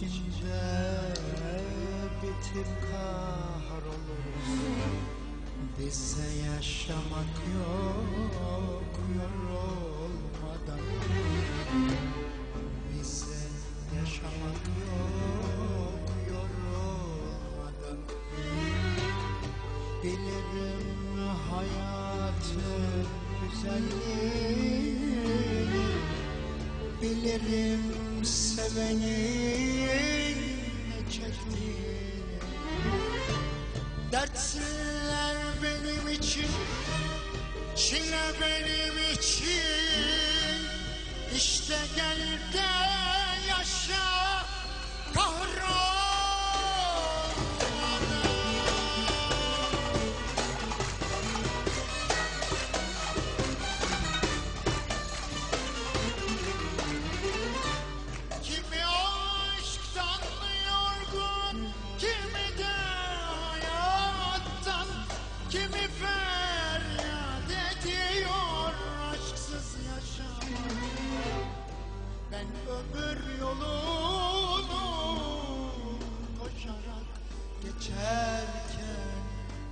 Kim kahroluruz Bizse yaşamak yok yorulmadan. Bize yaşamak yok yorulmadan. Bilirim hayatın güzelliğini Bilirim sevenin ne çektiğini. Dertler benim için Çile benim için. İşte gel de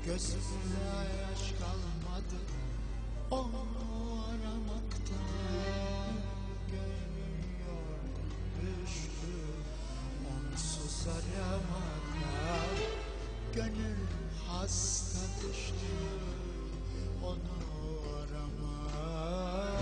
gözümde yaş kalmadı onu aramakta yorgun düştü onsuz aramakta gönül hasta düştü onu aramak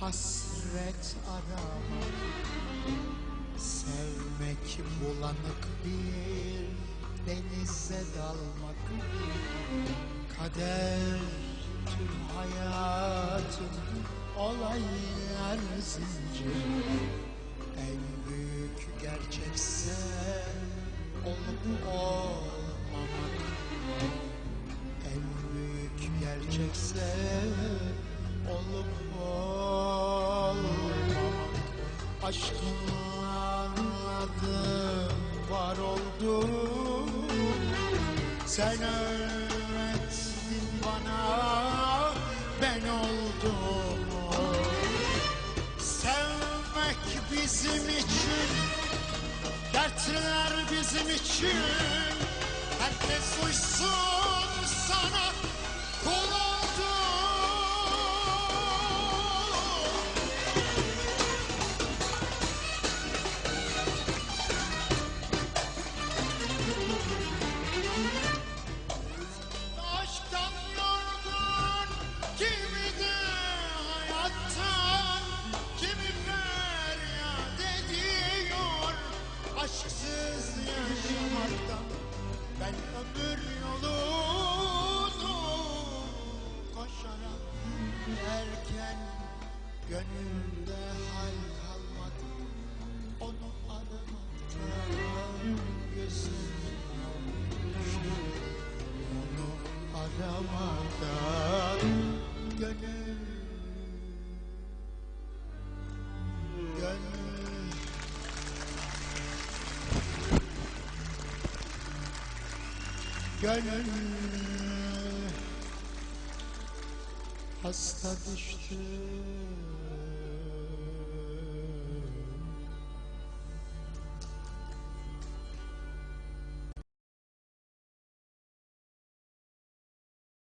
hasret arama. Sevmek bulanık bir denize dalmak Kader tüm hayatın olaylar zinciri. En büyük Aşkınla anladım var oldum. Sen öğrettin bana ben oldum. Sevmek bizim için Dertler bizim için. Herkes koşarak Derken gönülde hal kalmadı. Onu aramaktan düştü onu aramadan gönül gönül gönül hasta düştü